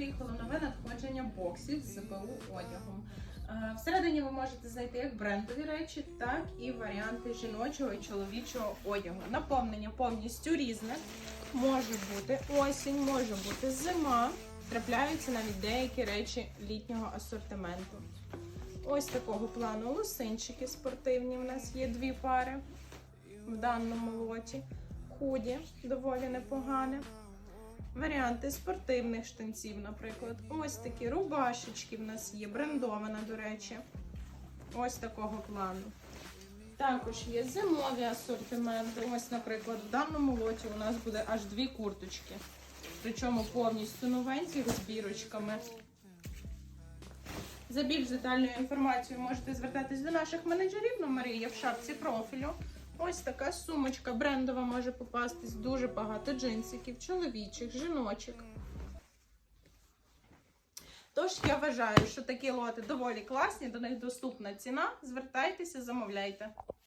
приїхало нове надходження боксів з ЗБУ одягом. Е, Всередині ви можете знайти як брендові речі, так і варіанти жіночого і чоловічого одягу. Наповнення повністю різне. Може бути осінь, може бути зима. Трапляються навіть деякі речі літнього асортименту. Ось такого плану лосинчики спортивні. У нас є дві пари в даному лоті. Худі доволі непогане. Варіанти спортивних штанців, наприклад. Ось такі рубашечки в нас є, брендована, до речі. Ось такого плану. Також є зимові асортименти. Ось, наприклад, в даному лоті у нас буде аж дві курточки. Причому повністю новенькі з бірочками. За більш детальною інформацією можете звертатись до наших менеджерів. Номери є в шапці профілю. Ось така сумочка брендова може попастись. Дуже багато джинсиків, чоловічих, жіночих. Тож я вважаю, що такі лоти доволі класні, до них доступна ціна. Звертайтеся, замовляйте.